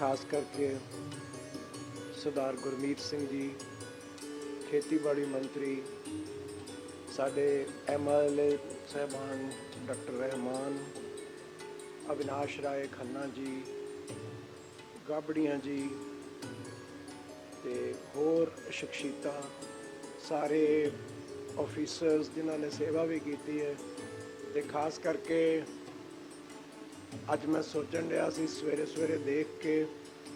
ਖਾਸ ਕਰਕੇ ਸਰਦਾਰ ਗੁਰਮੀਤ ਸਿੰਘ ਜੀ, ਖੇਤੀਬਾੜੀ ਮੰਤਰੀ, ਸਾਡੇ ਐਮਐਲਏ ਸਹਿਬਾਨ ਡਾਕਟਰ ਰਹਿਮਾਨ, ਅਵਿਨਾਸ਼ ਰਾਏ ਖੰਨਾ ਜੀ, ਗਾਬੜੀਆਂ ਜੀ ਤੇ ਹੋਰ ਸ਼ਖਸੀਅਤਾਂ, ਸਾਰੇ ਆਫੀਸਰਸ ਜਿਨ੍ਹਾਂ ਨੇ ਸੇਵਾ ਵੀ ਕੀਤੀ ਹੈ ਤੇ ਖਾਸ ਕਰਕੇ ਅੱਜ ਮੈਂ ਸੋਚਣ ਰਿਹਾ ਸੀ, ਸਵੇਰੇ ਸਵੇਰੇ ਦੇਖ ਕੇ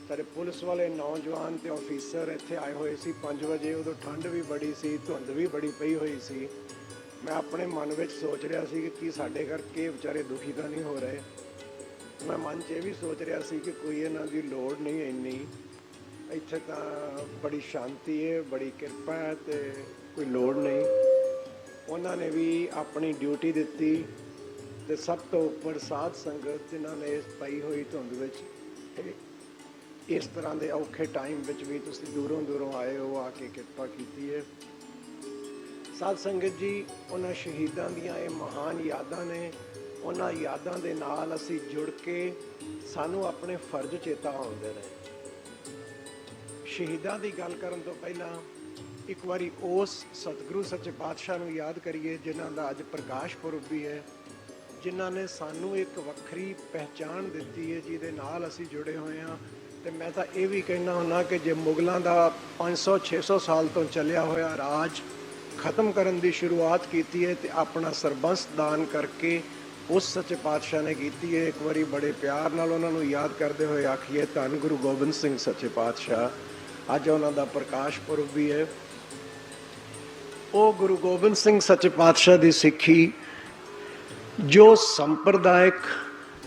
ਸਾਡੇ ਪੁਲਿਸ ਵਾਲੇ ਨੌਜਵਾਨ ਤੇ ਆਫੀਸਰ ਇੱਥੇ ਆਏ ਹੋਏ ਸੀ 5 ਵਜੇ। ਉਦੋਂ ਠੰਡ ਵੀ ਬੜੀ ਸੀ, ਧੁੰਦ ਵੀ ਬੜੀ ਪਈ ਹੋਈ ਸੀ। ਮੈਂ ਆਪਣੇ ਮਨ ਵਿੱਚ ਸੋਚ ਰਿਹਾ ਸੀ ਕਿ ਕੀ ਸਾਡੇ ਕਰਕੇ ਵਿਚਾਰੇ ਦੁਖੀ ਤਾਂ ਨਹੀਂ ਹੋ ਰਹੇ। ਮੈਂ ਮਨ 'ਚ ਇਹ ਵੀ ਸੋਚ ਰਿਹਾ ਸੀ ਕਿ ਕੋਈ ਇਹਨਾਂ ਦੀ ਲੋੜ ਨਹੀਂ ਇੰਨੀ। ਇੱਥੇ ਤਾਂ ਬੜੀ ਸ਼ਾਂਤੀ ਹੈ ਬੜੀ ਕਿਰਪਾ ਹੈ ਤੇ ਕੋਈ ਲੋੜ ਨਹੀਂ। ਉਹਨਾਂ ਨੇ ਵੀ ਆਪਣੀ ਡਿਊਟੀ ਦਿੱਤੀ। ਤੇ ਸਭ ਤੋਂ ਉੱਪਰ ਸਾਧ ਸੰਗਤ ਜਿਨ੍ਹਾਂ ਨੇ ਇਸ ਪਈ ਹੋਈ ਧੁੰਦ ਵਿੱਚ ਇਸ ਤਰ੍ਹਾਂ ਦੇ ਔਖੇ ਟਾਈਮ ਵਿੱਚ ਵੀ ਤੁਸੀਂ ਦੂਰੋਂ ਦੂਰੋਂ ਆਏ ਹੋ, ਆ ਕੇ ਕਿਰਪਾ ਕੀਤੀ ਹੈ। ਸਾਧ ਸੰਗਤ ਜੀ, ਉਹਨਾਂ ਸ਼ਹੀਦਾਂ ਦੀਆਂ ਇਹ ਮਹਾਨ ਯਾਦਾਂ ਨੇ। ਉਹਨਾਂ ਯਾਦਾਂ ਦੇ ਨਾਲ ਅਸੀਂ ਜੁੜ ਕੇ ਸਾਨੂੰ ਆਪਣੇ ਫਰਜ਼ ਚੇਤਾ ਆਉਂਦੇ ਨੇ। ਸ਼ਹੀਦਾਂ ਦੀ ਗੱਲ ਕਰਨ ਤੋਂ ਪਹਿਲਾਂ ਇੱਕ ਵਾਰੀ ਉਸ ਸਤਿਗੁਰੂ ਸੱਚੇ ਪਾਤਸ਼ਾਹ ਨੂੰ ਯਾਦ ਕਰੀਏ, ਜਿਨ੍ਹਾਂ ਦਾ ਅੱਜ ਪ੍ਰਕਾਸ਼ ਪੁਰਬ ਵੀ ਹੈ। ਜਿਨ੍ਹਾਂ ਨੇ ਸਾਨੂੰ ਇੱਕ ਵੱਖਰੀ ਪਹਿਚਾਣ ਦਿੱਤੀ ਹੈ, ਜਿਹਦੇ ਨਾਲ ਅਸੀਂ ਜੁੜੇ ਹੋਏ ਹਾਂ। ਤੇ ਮੈਂ ਤਾਂ ਇਹ ਵੀ ਕਹਿਣਾ ਹੁੰਦਾ ਕਿ ਜੇ ਮੁਗਲਾਂ ਦਾ 500 600 ਸਾਲ ਤੋਂ ਚੱਲਿਆ ਹੋਇਆ ਰਾਜ ਖਤਮ ਕਰਨ ਦੀ ਸ਼ੁਰੂਆਤ ਕੀਤੀ ਹੈ ਤੇ ਆਪਣਾ ਸਰਬੰਸ ਦਾਨ ਕਰਕੇ ਉਸ ਸੱਚੇ ਪਾਤਸ਼ਾਹ ਨੇ ਕੀਤੀ ਹੈ। ਇੱਕ ਵਾਰੀ ਬੜੇ ਪਿਆਰ ਨਾਲ ਉਹਨਾਂ ਨੂੰ ਯਾਦ ਕਰਦੇ ਹੋਏ ਆਖੀਏ, ਧੰਨ ਗੁਰੂ ਗੋਬਿੰਦ ਸਿੰਘ ਸੱਚੇ ਪਾਤਸ਼ਾਹ। ਅੱਜ ਉਹਨਾਂ ਦਾ ਪ੍ਰਕਾਸ਼ ਪੁਰਬ ਵੀ ਹੈ। ਉਹ ਗੁਰੂ ਗੋਬਿੰਦ ਸਿੰਘ ਸੱਚੇ ਪਾਤਸ਼ਾਹ ਦੀ ਸਿੱਖੀ ਜੋ ਸੰਪਰਦਾਇਕ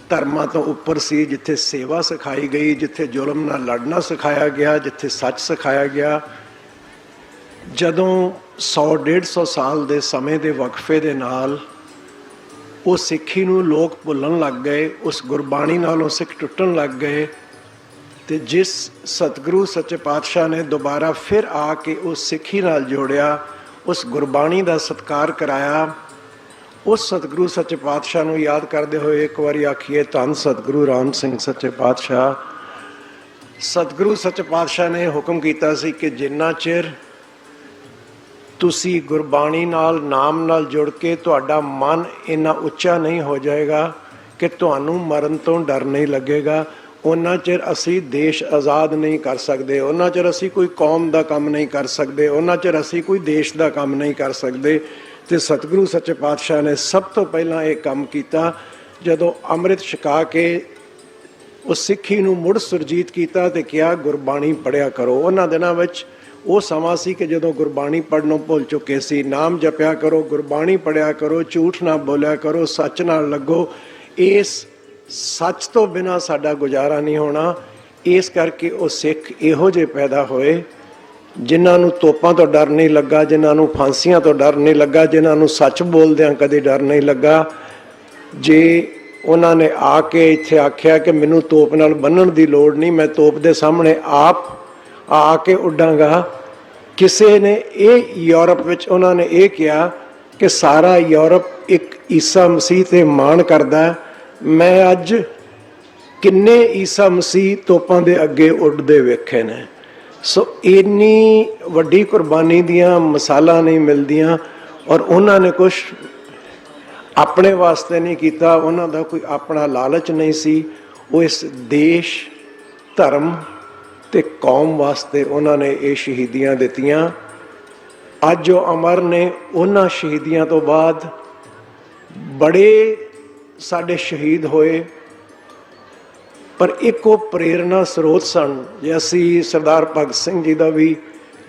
ਧਰਮਾਂ ਤੋਂ ਉੱਪਰ ਸੀ, ਜਿੱਥੇ ਸੇਵਾ ਸਿਖਾਈ ਗਈ, ਜਿੱਥੇ ਜ਼ੁਲਮ ਨਾਲ ਲੜਨਾ ਸਿਖਾਇਆ ਗਿਆ, ਜਿੱਥੇ ਸੱਚ ਸਿਖਾਇਆ ਗਿਆ, ਜਦੋਂ 100 150 ਸਾਲ ਦੇ ਸਮੇਂ ਦੇ ਵਕਫੇ ਦੇ ਨਾਲ ਉਹ ਸਿੱਖੀ ਨੂੰ ਲੋਕ ਭੁੱਲਣ ਲੱਗ ਗਏ, ਉਸ ਗੁਰਬਾਣੀ ਨਾਲੋਂ ਸਿੱਖ ਟੁੱਟਣ ਲੱਗ ਗਏ, ਤੇ ਜਿਸ ਸਤਿਗੁਰੂ ਸੱਚੇ ਪਾਤਸ਼ਾਹ ਨੇ ਦੁਬਾਰਾ ਫਿਰ ਆ ਕੇ ਉਸ ਸਿੱਖੀ ਨਾਲ ਜੋੜਿਆ, ਉਸ ਗੁਰਬਾਣੀ ਦਾ ਸਤਕਾਰ ਕਰਾਇਆ ਉਸ ਸਤਿਗੁਰੂ ਸੱਚੇ ਪਾਤਸ਼ਾਹ ਨੂੰ ਯਾਦ ਕਰਦੇ ਹੋਏ ਇੱਕ ਵਾਰੀ ਆਖੀਏ, ਧੰਨ ਸਤਿਗੁਰੂ ਰਾਮ ਸਿੰਘ ਸੱਚੇ ਪਾਤਸ਼ਾਹ। ਸਤਿਗੁਰੂ ਸੱਚੇ ਪਾਤਸ਼ਾਹ ਨੇ ਹੁਕਮ ਕੀਤਾ ਸੀ ਕਿ ਜਿੰਨਾ ਚਿਰ ਤੁਸੀਂ ਗੁਰਬਾਣੀ ਨਾਲ, ਨਾਮ ਨਾਲ ਜੁੜ ਕੇ ਤੁਹਾਡਾ ਮਨ ਇੰਨਾ ਉੱਚਾ ਨਹੀਂ ਹੋ ਜਾਏਗਾ ਕਿ ਤੁਹਾਨੂੰ ਮਰਨ ਤੋਂ ਡਰ ਨਹੀਂ ਲੱਗੇਗਾ, ਉਹਨਾਂ ਚਿਰ ਅਸੀਂ ਦੇਸ਼ ਆਜ਼ਾਦ ਨਹੀਂ ਕਰ ਸਕਦੇ, ਉਹਨਾਂ ਚਿਰ ਅਸੀਂ ਕੋਈ ਕੌਮ ਦਾ ਕੰਮ ਨਹੀਂ ਕਰ ਸਕਦੇ, ਉਹਨਾਂ ਚਿਰ ਅਸੀਂ ਕੋਈ ਦੇਸ਼ ਦਾ ਕੰਮ ਨਹੀਂ ਕਰ ਸਕਦੇ। ਤੇ ਸਤਿਗੁਰੂ ਸੱਚੇ ਪਾਤਸ਼ਾਹ ਨੇ ਸਭ ਤੋਂ ਪਹਿਲਾਂ ਇਹ ਕੰਮ ਕੀਤਾ, ਜਦੋਂ ਅੰਮ੍ਰਿਤ ਛਕਾ ਕੇ ਉਹ ਸਿੱਖੀ ਨੂੰ ਮੁੜ ਸੁਰਜੀਤ ਕੀਤਾ ਤੇ ਕਿਹਾ, ਗੁਰਬਾਣੀ ਪੜਿਆ ਕਰੋ। ਉਹਨਾਂ ਦਿਨਾਂ ਵਿੱਚ ਉਹ ਸਮਾਂ ਸੀ ਕਿ ਜਦੋਂ ਗੁਰਬਾਣੀ ਪੜਨੋਂ ਭੁੱਲ ਚੁੱਕੇ ਸੀ। ਨਾਮ ਜਪਿਆ ਕਰੋ, ਗੁਰਬਾਣੀ ਪੜਿਆ ਕਰੋ, ਝੂਠ ਨਾ ਬੋਲਿਆ ਕਰੋ, ਸੱਚ ਨਾਲ ਲੱਗੋ। ਇਸ ਸੱਚ ਤੋਂ ਬਿਨਾ ਸਾਡਾ ਗੁਜ਼ਾਰਾ ਨਹੀਂ ਹੋਣਾ। ਇਸ ਕਰਕੇ ਉਹ ਸਿੱਖ ਇਹੋ ਜਿਹੇ ਪੈਦਾ ਹੋਏ। ਜਿਨ੍ਹਾਂ ਨੂੰ ਤੋਪਾਂ ਤੋਂ ਡਰ ਨਹੀਂ ਲੱਗਾ, ਜਿਨ੍ਹਾਂ ਨੂੰ ਫਾਂਸੀਆਂ ਤੋਂ ਡਰ ਨਹੀਂ ਲੱਗਾ, ਜਿਨ੍ਹਾਂ ਨੂੰ ਸੱਚ ਬੋਲਦਿਆਂ ਕਦੇ ਡਰ ਨਹੀਂ ਲੱਗਾ, ਜੇ ਉਹਨਾਂ ਨੇ ਆ ਕੇ ਇੱਥੇ ਆਖਿਆ ਕਿ ਮੈਨੂੰ ਤੋਪ ਨਾਲ ਬੰਨਣ ਦੀ ਲੋੜ ਨਹੀਂ, ਮੈਂ ਤੋਪ ਦੇ ਸਾਹਮਣੇ ਆਪ ਆ ਕੇ ਉੱਡਾਂਗਾ। ਕਿਸੇ ਨੇ ਇਹ ਯੂਰਪ ਵਿੱਚ ਉਹਨਾਂ ਨੇ ਇਹ ਕਿਹਾ ਕਿ ਸਾਰਾ ਯੂਰਪ ਇੱਕ ਈਸਾ ਮਸੀਹ ਤੇ ਮਾਣ ਕਰਦਾ ਮੈਂ ਅੱਜ ਕਿੰਨੇ ਈਸਾ ਮਸੀਹ ਤੋਪਾਂ ਦੇ ਅੱਗੇ ਉੱਡਦੇ ਵੇਖੇ ਨੇ। ਸੋ ਇੰਨੀ ਵੱਡੀ ਕੁਰਬਾਨੀ ਦੀਆਂ ਮਿਸਾਲਾਂ ਨਹੀਂ ਮਿਲਦੀਆਂ ਔਰ ਉਹਨਾਂ ਨੇ ਕੁਝ ਆਪਣੇ ਵਾਸਤੇ ਨਹੀਂ ਕੀਤਾ, ਉਹਨਾਂ ਦਾ ਕੋਈ ਆਪਣਾ ਲਾਲਚ ਨਹੀਂ ਸੀ। ਉਹ ਇਸ ਦੇਸ਼, ਧਰਮ ਤੇ ਕੌਮ ਵਾਸਤੇ ਉਹਨਾਂ ਨੇ ਇਹ ਸ਼ਹੀਦੀਆਂ ਦਿੱਤੀਆਂ। ਅੱਜ ਉਹ ਅਮਰ ਨੇ ਉਹਨਾਂ ਸ਼ਹੀਦੀਆਂ ਤੋਂ ਬਾਅਦ ਬੜੇ ਸਾਡੇ ਸ਼ਹੀਦ ਹੋਏ। ਪਰ ਇੱਕ ਉਹ ਪ੍ਰੇਰਣਾ ਸਰੋਤ ਸਨ ਜੇ ਅਸੀਂ ਸਰਦਾਰ ਭਗਤ ਸਿੰਘ ਜੀ ਦਾ ਵੀ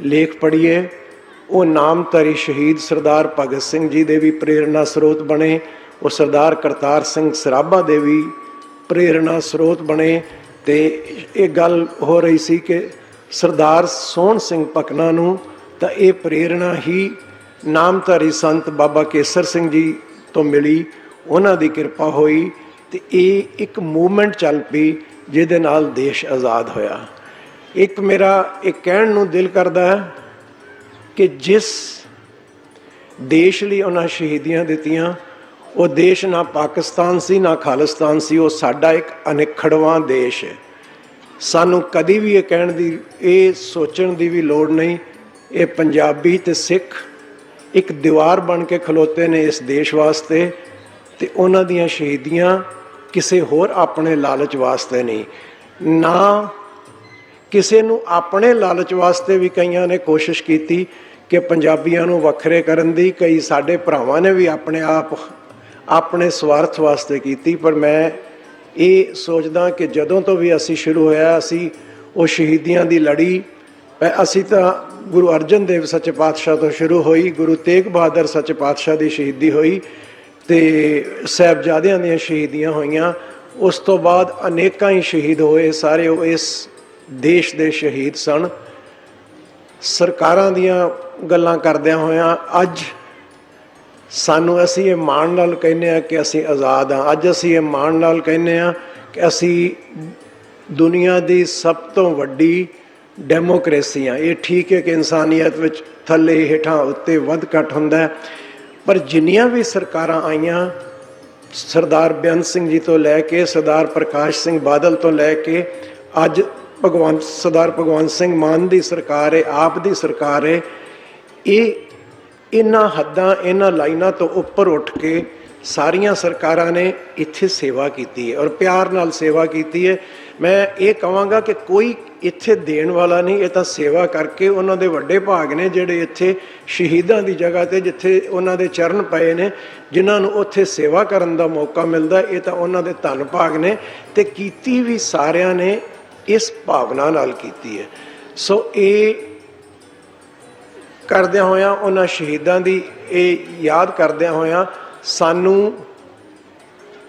ਲੇਖ ਪੜ੍ਹੀਏ, ਉਹ ਨਾਮਧਾਰੀ ਸ਼ਹੀਦ ਸਰਦਾਰ ਭਗਤ ਸਿੰਘ ਜੀ ਦੇ ਵੀ ਪ੍ਰੇਰਣਾ ਸਰੋਤ ਬਣੇ, ਉਹ ਸਰਦਾਰ ਕਰਤਾਰ ਸਿੰਘ ਸਰਾਭਾ ਦੇ ਵੀ ਪ੍ਰੇਰਣਾ ਸਰੋਤ ਬਣੇ ਤੇ ਇਹ ਗੱਲ ਹੋ ਰਹੀ ਸੀ ਕਿ ਸਰਦਾਰ ਸੋਹਣ ਸਿੰਘ ਪਕਨਾ ਨੂੰ ਤਾਂ ਇਹ ਪ੍ਰੇਰਣਾ ਹੀ ਨਾਮਧਾਰੀ ਸੰਤ ਬਾਬਾ ਕੇਸਰ ਸਿੰਘ ਜੀ ਤੋਂ ਮਿਲੀ, ਉਹਨਾਂ ਦੀ ਕਿਰਪਾ ਹੋਈ ਤੇ ਇਹ ਇੱਕ ਮੂਵਮੈਂਟ ਚੱਲ ਪਈ ਜਿਹਦੇ ਨਾਲ ਦੇਸ਼ ਆਜ਼ਾਦ ਹੋਇਆ। ਇੱਕ ਮੇਰਾ, ਇਹ ਕਹਿਣ ਨੂੰ ਦਿਲ ਕਰਦਾ ਹੈ ਕਿ ਜਿਸ ਦੇਸ਼ ਲਈ ਉਹਨਾਂ ਸ਼ਹੀਦੀਆਂ ਦਿੱਤੀਆਂ, ਉਹ ਦੇਸ਼ ਨਾ ਪਾਕਿਸਤਾਨ ਸੀ, ਨਾ ਖਾਲਿਸਤਾਨ ਸੀ, ਉਹ ਸਾਡਾ ਇੱਕ ਅਨਿਖੜਵਾਂ ਦੇਸ਼ ਹੈ। ਸਾਨੂੰ ਕਦੀ ਵੀ ਇਹ ਕਹਿਣ ਦੀ, ਇਹ ਸੋਚਣ ਦੀ ਵੀ ਲੋੜ ਨਹੀਂ, ਇਹ ਪੰਜਾਬੀ ਤੇ ਸਿੱਖ ਇੱਕ ਦੀਵਾਰ ਬਣ ਕੇ ਖਲੋਤੇ ਨੇ ਇਸ ਦੇਸ਼ ਵਾਸਤੇ। ਤੇ ਉਹਨਾਂ ਦੀਆਂ ਸ਼ਹੀਦੀਆਂ ਕਿਸੇ ਹੋਰ ਆਪਣੇ ਲਾਲਚ ਵਾਸਤੇ ਨਹੀਂ। ਨਾ ਕਿਸੇ ਨੂੰ ਆਪਣੇ ਲਾਲਚ ਵਾਸਤੇ ਵੀ ਕਈਆਂ ਨੇ ਕੋਸ਼ਿਸ਼ ਕੀਤੀ ਕਿ ਪੰਜਾਬੀਆਂ ਨੂੰ ਵੱਖਰੇ ਕਰਨ ਦੀ, ਕਈ ਸਾਡੇ ਭਰਾਵਾਂ ਨੇ ਵੀ ਆਪਣੇ ਆਪ, ਆਪਣੇ ਸਵਾਰਥ ਵਾਸਤੇ ਕੀਤੀ। ਪਰ ਮੈਂ ਇਹ ਸੋਚਦਾ ਕਿ ਜਦੋਂ ਤੋਂ ਵੀ ਅਸੀਂ ਸ਼ੁਰੂ ਹੋਇਆ, ਅਸੀਂ ਉਹ ਸ਼ਹੀਦੀਆਂ ਦੀ ਲੜੀ ਅਸੀਂ ਤਾਂ ਗੁਰੂ ਅਰਜਨ ਦੇਵ ਸੱਚੇ ਪਾਤਸ਼ਾਹ ਤੋਂ ਸ਼ੁਰੂ ਹੋਈ, ਗੁਰੂ ਤੇਗ ਬਹਾਦਰ ਸੱਚੇ ਪਾਤਸ਼ਾਹ ਦੀ ਸ਼ਹੀਦੀ ਹੋਈ। ਤੇ ਸਾਹਿਬਜ਼ਾਦਿਆਂ ਦੀਆਂ ਸ਼ਹੀਦੀਆਂ ਹੋਈਆਂ। ਉਸ ਤੋਂ ਬਾਅਦ ਅਨੇਕਾਂ ਹੀ ਸ਼ਹੀਦ ਹੋਏ ਸਾਰੇ ਉਹ ਇਸ ਦੇਸ਼ ਦੇ ਸ਼ਹੀਦ ਸਨ। ਸਰਕਾਰਾਂ ਦੀਆਂ ਗੱਲਾਂ ਕਰਦਿਆਂ ਹੋਇਆਂ ਅੱਜ ਸਾਨੂੰ ਅਸੀਂ ਇਹ ਮਾਣ ਨਾਲ ਕਹਿੰਦੇ ਆ ਕਿ ਅਸੀਂ ਆਜ਼ਾਦ ਆ ਅੱਜ ਅਸੀਂ ਇਹ ਮਾਣ ਨਾਲ ਕਹਿੰਦੇ ਆ ਕਿ ਅਸੀਂ ਦੁਨੀਆ ਦੀ ਸਭ ਤੋਂ ਵੱਡੀ ਡੈਮੋਕ੍ਰੇਸੀ ਆ ਇਹ ਠੀਕ ਹੈ ਕਿ ਇਨਸਾਨੀਅਤ ਵਿੱਚ ਥੱਲੇ ਹੇਠਾਂ ਉੱਤੇ ਵੱਧ ਘੱਟ ਹੁੰਦਾ ਹੈ। ਪਰ ਜਿੰਨੀਆਂ ਵੀ ਸਰਕਾਰਾਂ ਆਈਆਂ, ਸਰਦਾਰ ਬੇਅੰਤ ਸਿੰਘ ਜੀ ਤੋਂ ਲੈ ਕੇ ਸਰਦਾਰ ਪ੍ਰਕਾਸ਼ ਸਿੰਘ ਬਾਦਲ ਤੋਂ ਲੈ ਕੇ, ਅੱਜ ਭਗਵੰਤ ਸਰਦਾਰ ਭਗਵੰਤ ਸਿੰਘ ਮਾਨ ਦੀ ਸਰਕਾਰ ਹੈ ਆਪ ਦੀ ਸਰਕਾਰ ਹੈ ਇਹ ਇਹਨਾਂ ਹੱਦਾਂ, ਇਹਨਾਂ ਲਾਈਨਾਂ ਤੋਂ ਉੱਪਰ ਉੱਠ ਕੇ ਸਾਰੀਆਂ ਸਰਕਾਰਾਂ ਨੇ ਇੱਥੇ ਸੇਵਾ ਕੀਤੀ ਹੈ ਔਰ ਪਿਆਰ ਨਾਲ ਸੇਵਾ ਕੀਤੀ ਹੈ ਮੈਂ ਇਹ ਕਹਾਂਗਾ ਕਿ ਕੋਈ ਇੱਥੇ ਦੇਣ ਵਾਲਾ ਨਹੀਂ, ਇਹ ਤਾਂ ਸੇਵਾ ਕਰਕੇ ਉਹਨਾਂ ਦੇ ਵੱਡੇ ਭਾਗ ਨੇ ਜਿਹੜੇ ਇੱਥੇ ਸ਼ਹੀਦਾਂ ਦੀ ਜਗ੍ਹਾ ਤੇ ਜਿੱਥੇ ਉਹਨਾਂ ਦੇ ਚਰਨ ਪਏ ਨੇ, ਜਿਨ੍ਹਾਂ ਨੂੰ ਉੱਥੇ ਸੇਵਾ ਕਰਨ ਦਾ ਮੌਕਾ ਮਿਲਦਾ, ਇਹ ਤਾਂ ਉਹਨਾਂ ਦੇ ਧੰਨ ਭਾਗ ਨੇ ਤੇ ਕੀਤੀ ਵੀ ਸਾਰਿਆਂ ਨੇ ਇਸ ਭਾਵਨਾ ਨਾਲ ਕੀਤੀ ਹੈ। ਸੋ ਇਹ ਕਰਦਿਆਂ ਹੋਇਆਂ, ਉਹਨਾਂ ਸ਼ਹੀਦਾਂ ਦੀ ਇਹ ਯਾਦ ਕਰਦਿਆਂ ਹੋਇਆਂ ਸਾਨੂੰ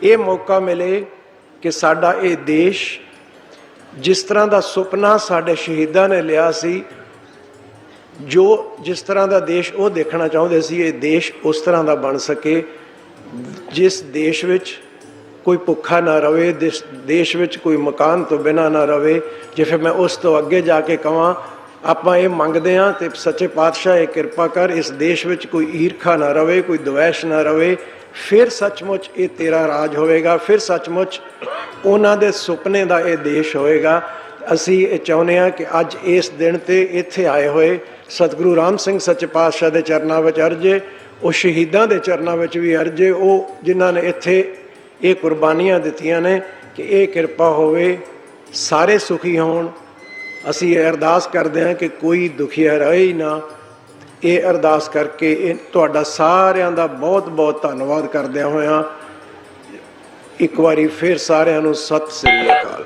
ਇਹ ਮੌਕਾ ਮਿਲੇ ਕਿ ਸਾਡਾ ਇਹ ਦੇਸ਼ ਜਿਸ ਤਰ੍ਹਾਂ ਦਾ ਸੁਪਨਾ ਸਾਡੇ ਸ਼ਹੀਦਾਂ ਨੇ ਲਿਆ ਸੀ, ਜੋ ਜਿਸ ਤਰ੍ਹਾਂ ਦਾ ਦੇਸ਼ ਉਹ ਦੇਖਣਾ ਚਾਹੁੰਦੇ ਸੀ, ਇਹ ਦੇਸ਼ ਉਸ ਤਰ੍ਹਾਂ ਦਾ ਬਣ ਸਕੇ, ਜਿਸ ਦੇਸ਼ ਵਿੱਚ ਕੋਈ ਭੁੱਖਾ ਨਾ ਰਵੇ, ਜਿਸ ਦੇਸ਼ ਵਿੱਚ ਕੋਈ ਮਕਾਨ ਤੋਂ ਬਿਨਾ ਨਾ ਰਵੇ ਜੇ ਫਿਰ ਮੈਂ ਉਸ ਤੋਂ ਅੱਗੇ ਜਾ ਕੇ ਕਹਾਂ ਆਪਾਂ ਇਹ ਮੰਗਦੇ ਹਾਂ ਤੇ ਸੱਚੇ ਪਾਤਸ਼ਾਹ ਇਹ ਕਿਰਪਾ ਕਰ, ਇਸ ਦੇਸ਼ ਵਿੱਚ ਕੋਈ ਈਰਖਾ ਨਾ ਰਵੇ, ਕੋਈ ਦਵੈਸ਼ ਨਾ ਰਵੇ ਫਿਰ ਸੱਚਮੁੱਚ ਇਹ ਤੇਰਾ ਰਾਜ ਹੋਵੇਗਾ, ਫਿਰ ਸੱਚਮੁੱਚ ਉਹਨਾਂ ਦੇ ਸੁਪਨੇ ਦਾ ਇਹ ਦੇਸ਼ ਹੋਵੇਗਾ। ਅਸੀਂ ਇਹ ਚਾਹੁੰਦੇ ਹਾਂ ਕਿ ਅੱਜ ਇਸ ਦਿਨ ਤੇ ਇੱਥੇ ਆਏ ਹੋਏ ਸਤਿਗੁਰੂ ਰਾਮ ਸਿੰਘ ਸੱਚੇ ਪਾਤਸ਼ਾਹ ਦੇ ਚਰਨਾਂ ਵਿੱਚ ਅਰਜੇ, ਉਹ ਸ਼ਹੀਦਾਂ ਦੇ ਚਰਨਾਂ ਵਿੱਚ ਵੀ ਅਰਜੇ, ਉਹ ਜਿਨ੍ਹਾਂ ਨੇ ਇੱਥੇ ਇਹ ਕੁਰਬਾਨੀਆਂ ਦਿੱਤੀਆਂ ਨੇ ਕਿ ਇਹ ਕਿਰਪਾ ਹੋਵੇ, ਸਾਰੇ ਸੁਖੀ ਹੋਣ। ਅਸੀਂ ਇਹ ਅਰਦਾਸ ਕਰਦੇ ਹਾਂ ਕਿ ਕੋਈ ਦੁਖੀਆ ਰਹੇ ਹੀ ਨਾ। ਇਹ ਅਰਦਾਸ ਕਰਕੇ ਇਹ ਤੁਹਾਡਾ ਸਾਰਿਆਂ ਦਾ ਬਹੁਤ ਬਹੁਤ ਧੰਨਵਾਦ ਕਰਦਿਆਂ ਹੋਇਆਂ ਇੱਕ ਵਾਰੀ ਫਿਰ ਸਾਰਿਆਂ ਨੂੰ ਸਤਿ ਸ੍ਰੀ ਅਕਾਲ।